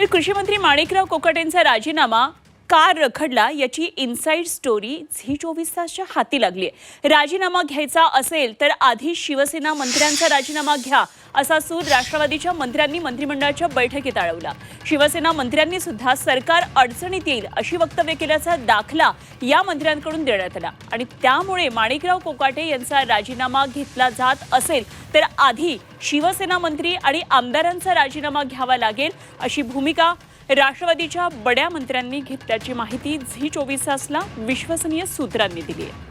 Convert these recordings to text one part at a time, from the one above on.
तर कृषी मंत्री माणिकराव कोकाटेंचा राजीनामा का रखडला याची इनसाईड स्टोरी झी चोवीस तासच्या हाती लागली आहे. राजीनामा घ्यायचा असेल तर आधी शिवसेना मंत्र्यांचा राजीनामा घ्या असा सूर राष्ट्रवादीच्या मंत्र्यांनी मंत्रिमंडळाच्या बैठकीत आळवला. शिवसेना मंत्र्यांनी सुद्धा सरकार अडचणीत येईल अशी वक्तव्य केल्याचा दाखला या मंत्र्यांकडून देण्यात आला. आणि त्यामुळे माणिकराव कोकाटे यांचा राजीनामा घेतला जात असेल तर आधी शिवसेना मंत्री आणि आमदारांचा राजीनामा घ्यावा लागेल अशी भूमिका राष्ट्रवादीच्या बड्या मंत्र्यांनी घेतल्याची माहिती झी चोवीस तासला विश्वसनीय सूत्रांनी दिली आहे.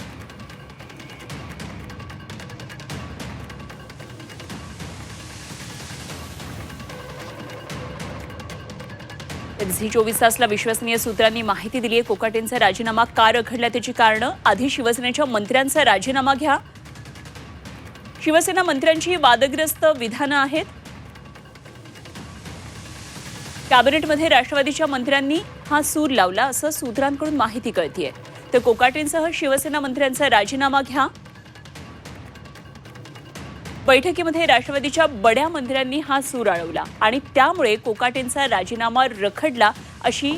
झी चोवीस तासला विश्वसनीय सूत्रांनी माहिती दिली आहे. कोकाटेंचा राजीनामा का रखडला त्याची कारणं? आधी शिवसेनेच्या मंत्र्यांचा राजीनामा घ्या. शिवसेना मंत्र्यांची वादग्रस्त विधानं आहेत. कॅबिनेटमध्ये राष्ट्रवादीच्या मंत्र्यांनी हा सूर लावला असं सूत्रांकडून माहिती कळतीये. तर कोकाटेंसह शिवसेना मंत्र्यांचा राजीनामा घ्या. बैठकीमध्ये राष्ट्रवादीच्या बड्या मंत्र्यांनी हा सूर आळवला आणि त्यामुळे कोकाटेंचा राजीनामा रखडला अशी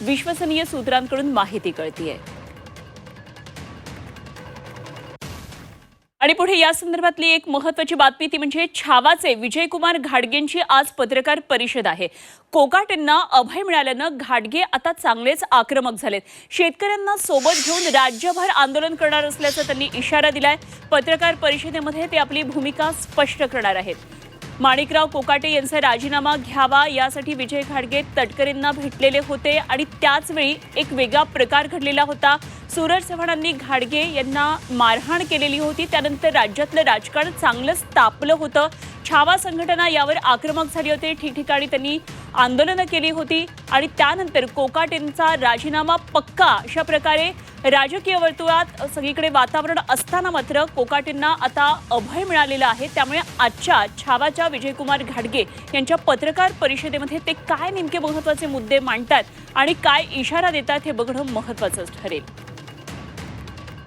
विश्वसनीय सूत्रांकडून माहिती कळतीये. आणि पुढे या संदर्भातली एक महत्वाची बातमी ती म्हणजे छावाचे विजयकुमार घाडगेंची आज पत्रकार परिषद आहे. कोकाटेंना अभय मिळाल्यानं घाडगे आता चांगलेच आक्रमक झालेत. शेतकऱ्यांना सोबत घेऊन राज्यभर आंदोलन करणार असल्याचा त्यांनी इशारा दिलाय. पत्रकार परिषदेमध्ये ते आपली भूमिका स्पष्ट करणार आहेत. माणिकराव कोकाटे यांचा राजीनामा घ्यावा यासाठी विजय घाडगे तटकरेंना भेटलेले होते आणि त्याचवेळी एक वेगळा प्रकार घडलेला होता. सूरज चव्हाणांनी घाडगे यांना मारहाण केलेली होती. त्यानंतर राज्यातलं राजकारण चांगलंच तापलं होतं. छावा संघटना यावर आक्रमक झाली होती. ठिकठिकाणी त्यांनी आंदोलनं केली होती. आणि त्यानंतर कोकाटेंचा राजीनामा पक्का अशा प्रकारे राजकीय वर्तुळात सगळीकडे वातावरण असताना मात्र कोकाटेंना आता अभय मिळालेलं आहे. त्यामुळे आजच्या छावाच्या विजयकुमार घाडगे यांच्या पत्रकार परिषदेमध्ये ते काय नेमके महत्त्वाचे मुद्दे मांडतात आणि काय इशारा देतात हे बघणं महत्वाचं ठरेल.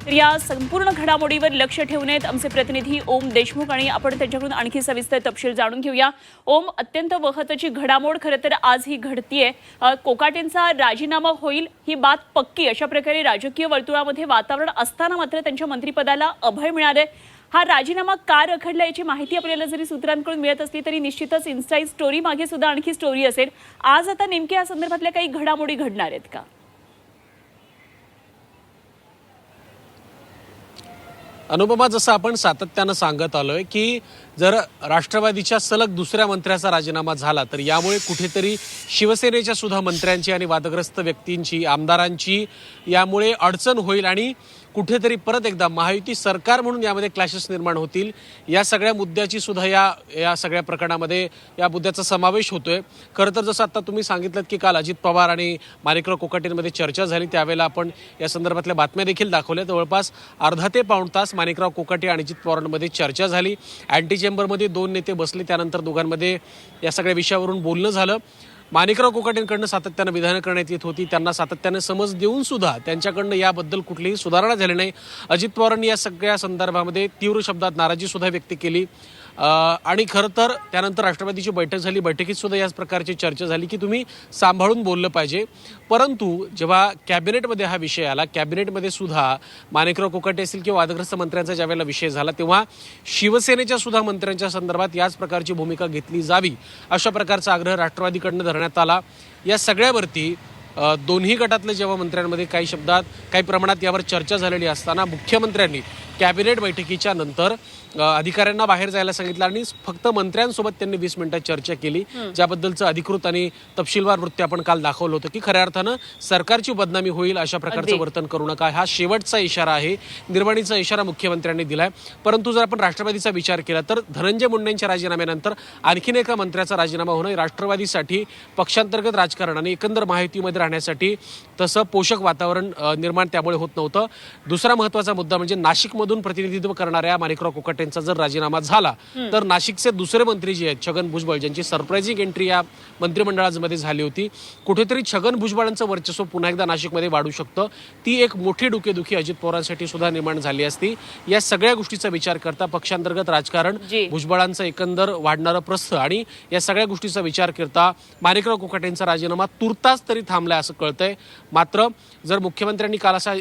तर या संपूर्ण घडामोडीवर लक्ष ठेवून आहेत आमचे प्रतिनिधी ओम देशमुख आणि आपण त्यांच्याकडून आणखी सविस्तर तपशील जाणून घेऊया. ओम अत्यंत वहताची घडामोड खरं तर आज ही घडतीये. कोकाटेंचा राजीनामा होईल ही बात पक्की. अशा प्रकारे राजकीय वर्तुळामध्ये वातावरण असताना मात्र त्यांच्या मंत्रिपदाला अभय आहे हा राजीनामा का रखडला याची माहिती आपल्याला जरी सूत्रांकडून मिळत असली तरी निश्चितच इन्स्टाई स्टोरी मागे सुद्धा आणखी स्टोरी असेल. आज आता नेमक्या या संदर्भातल्या काही घडामोडी घडणार आहेत का? अनुपमा जसं आपण सातत्यानं सांगत आलोय की जर राष्ट्रवादीच्या सलग दुसऱ्या मंत्र्याचा राजीनामा झाला तर यामुळे कुठेतरी शिवसेनेच्या सुद्धा मंत्र्यांची आणि वादग्रस्त व्यक्तींची आमदारांची यामुळे अडचण होईल आणि कुठेतरी परत एकदा महायुती सरकार म्हणून यामध्ये क्लॅशेस निर्माण होतील. या सगळ्या मुद्द्याची सुद्धा या या सगळ्या प्रकरणामध्ये या मुद्द्याचा समावेश होतोय. खरं तर जसं आता तुम्ही सांगितलं की काल अजित पवार आणि माणिकराव कोकाटेंमध्ये चर्चा झाली त्यावेळेला आपण या संदर्भातल्या बातम्या देखील दाखवल्या. जवळपास अर्धा ते पाऊण तास माणिकराव कोकाटे आणि अजित पवारांमध्ये चर्चा झाली. अँटी चेंबरमध्ये दोन नेते बसले त्यानंतर दोघांमध्ये या सगळ्या विषयावरून बोलणं झालं. माणिकराव कोकाटेंकडनं सातत्यानं विधानं करण्यात येत होती. त्यांना सातत्यानं समज देऊन सुद्धा त्यांच्याकडनं याबद्दल कुठलीही सुधारणा झाली नाही. अजित पवारांनी या सगळ्या संदर्भामध्ये तीव्र शब्दात नाराजी सुद्धा व्यक्त केली. आणि खरं तर त्यानंतर राष्ट्रवादीची बैठक झाली. बैठकीत सुद्धा याच प्रकारची चर्चा झाली की तुम्ही सांभाळून बोललं पाहिजे. परंतु जेव्हा कॅबिनेटमध्ये हा विषय आला कॅबिनेटमध्ये सुद्धा माणिकराव कोकाटे असतील किंवा वादग्रस्त मंत्र्यांचा ज्यावेळेला विषय झाला तेव्हा शिवसेनेच्या सुद्धा मंत्र्यांच्या संदर्भात याच प्रकारची भूमिका घेतली जावी अशा प्रकारचा आग्रह राष्ट्रवादीकडनं धरण्यात आला. या सगळ्यावरती दोन्ही गटातल्या जेव्हा मंत्र्यांमध्ये काही शब्दात काही प्रमाणात यावर चर्चा झालेली असताना मुख्यमंत्र्यांनी कॅबिनेट बैठकीच्या नंतर अधिकाऱ्यांना बाहेर जायला सांगितलं आणि फक्त मंत्र्यांसोबत त्यांनी वीस मिनिटात चर्चा केली. ज्याबद्दलचं अधिकृत आणि तपशीलवार वृत्ती आपण काल दाखवलं होतं की खऱ्या अर्थानं सरकारची बदनामी होईल अशा प्रकारचं. वर्तन करू नका. हा शेवटचा इशारा आहे. निर्वाणीचा इशारा मुख्यमंत्र्यांनी दिलाय. परंतु जर आपण राष्ट्रवादीचा विचार केला तर धनंजय मुंडेंच्या राजीनाम्यानंतर आणखीन एका मंत्र्याचा राजीनामा होणं राष्ट्रवादीसाठी पक्षांतर्गत राजकारण आणि एकंदर माहितीमध्ये राहण्यासाठी तसं पोषक वातावरण निर्माण त्यामुळे होत नव्हतं. दुसरा महत्त्वाचा मुद्दा म्हणजे नाशिकमधून प्रतिनिधित्व करणाऱ्या माणिकराव कोकाटे कोकाटेंचा जर राजीनामा झाला तर नाशिकचे दुसरे मंत्री जे आहेत छगन भुजबळ ज्यांची सरप्राईझिंग एंट्री या मंत्रिमंडळामध्ये झाली होती कुठेतरी छगन भुजबळांचं वर्चस्व पुन्हा एकदा नाशिकमध्ये वाढू शकतं. ती एक मोठी डोकेदुखी अजित पवारांसाठी सुद्धा निर्माण झाली असती. या सगळ्या गोष्टीचा विचार करता पक्षांतर्गत राजकारण. भुजबळांचं एकंदर वाढणारं प्रस्थ आणि या सगळ्या गोष्टीचा विचार करता माणिकराव कोकाटेंचा राजीनामा तुर्तास तरी थांबलाय असं कळतंय. मात्र जर मुख्यमंत्र्यांनी काल असा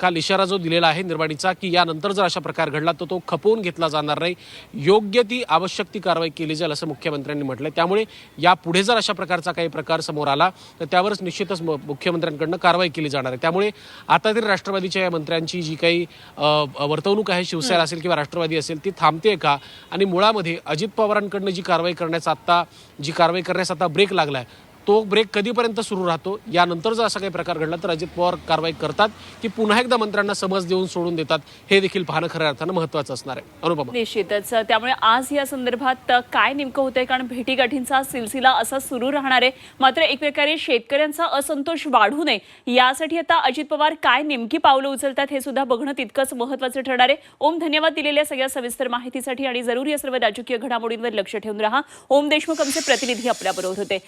काल इशारा जो दिलेला आहे निर्वाणीचा की यानंतर जर अशा प्रकार घडला तर तो खपवून घेतला जाणार नाही. योग्य ती आवश्यक ती कारवाई केली जाईल असं मुख्यमंत्र्यांनी म्हटलं त्यामुळे यापुढे जर अशा प्रकारचा काही प्रकार समोर आला तर त्यावरच निश्चितच म- मुख्यमंत्र्यांकडनं कारवाई केली जाणार आहे. त्यामुळे आता तरी राष्ट्रवादीच्या या मंत्र्यांची जी काही वर्तवणूक आहे शिवसेना असेल किंवा राष्ट्रवादी असेल ती थांबते का? आणि मुळामध्ये अजित पवारांकडनं जी कारवाई करण्याचा आत्ता जी कारवाई करण्यास आता ब्रेक लागला आहे तो ब्रेक कधीपर्यंत सुरू राहतो? यानंतर जर असा काही प्रकार घडला तर अजित पवार कारवाई करतात की पुन्हा एकदा मंत्र्यांना समज देऊन सोडून देतात? हे देखील पाहणं खऱ्या अर्थानं महत्वाचं असणार आहे. अनुपमा. निश्चितच. त्यामुळे आज या संदर्भात काय नेमकं होतंय? कारण भेटीगाठींचा सिलसिला असा सुरू राहणार आहे. मात्र एक प्रकारे शेतकऱ्यांचा असंतोष वाढू नये यासाठी आता अजित पवार काय नेमकी पावलं उचलतात हे सुद्धा बघणं तितकंच महत्वाचं ठरणार आहे. ओम धन्यवाद दिलेल्या सगळ्या सविस्तर माहितीसाठी आणि जरूर या सर्व राजकीय घडामोडींवर लक्ष ठेवून राहा. ओम देशमुख आमचे प्रतिनिधी आपल्याबरोबर होते.